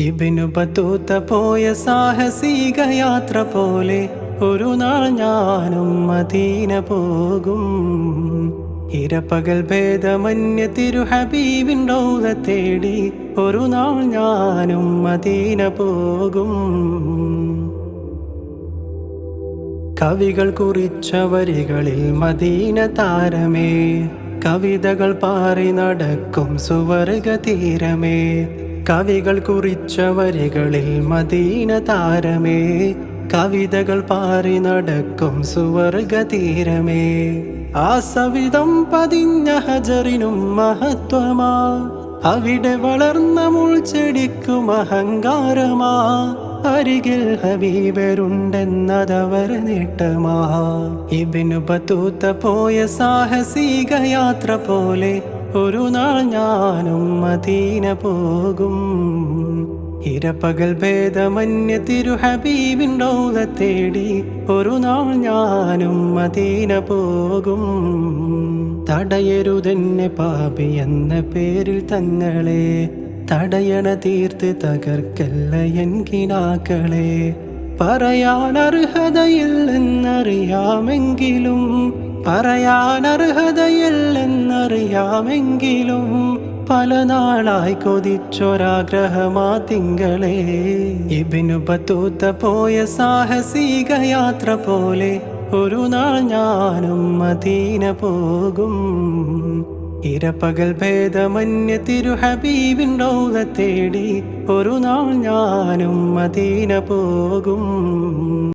ഇബിനു Battuta പോയ സാഹസിക യാത്ര പോലെ ഒരു നാൾ ഞാനും മദീന പോകും. ഇരപ്പകൽ ഭേദമന്യ തിരു ഹബീബിൻ റൗദ തേടി ഒരു നാൾ ഞാനും മദീന പോകും. കവികൾ കുറിച്ച വരികളിൽ മദീന താരമേ കവിതകൾ പാറി നടക്കും സുവർഗ തീരമേ. കവികൾ കുറിച്ച വരികളിൽ മദീന താരമേ. കവിതകൾ പാറി നടക്കും സുവർഗ തീരമേ. ആ സവിധം പതിഞ്ഞ ഹജറിനും മഹത്വമാ. അവിടെ വളർന്ന മുൾച്ചെടിക്കും അഹങ്കാരമാ. അരികിൽ ഹബീബരുണ്ടെന്നതവർ നേട്ടമാ. ഇബിനു ബത്തൂത്ത പോയ സാഹസിക യാത്ര പോലെ ഒരു നാൾ ഞാനും മദീന പോകും. ഇരപ്പകൽ ഭേദമന്യ തിരു ഹബീബിൻ റൗദ തേടി ഒരു നാൾ ഞാനും മദീന പോകും. തടയരുതെന്നെ പാപി എന്ന പേരിൽ തങ്ങളെ തടയണ തീർത്ത് തകർക്കല്ല എൻ കിനാക്കളെ. പറയാൻ അർഹതയില്ലെന്നറിയാമെങ്കിലും പറയാൻ അർഹതയില്ലെന്നറിയാമെങ്കിലും പല നാളായി കൊതിച്ചൊരാഗ്രഹമാ തിങ്കളെ. ഇബിനു പത്തൂത്ത പോയ സാഹസിക യാത്ര പോലെ ഒരു നാൾ ഞാനും മദീന പോകും. ഇരപ്പകൽ ഭേദമന്യ തിരു ഹബീബിൻ റൗദ തേടി ഒരു നാൾ ഞാനും മദീന പോകും.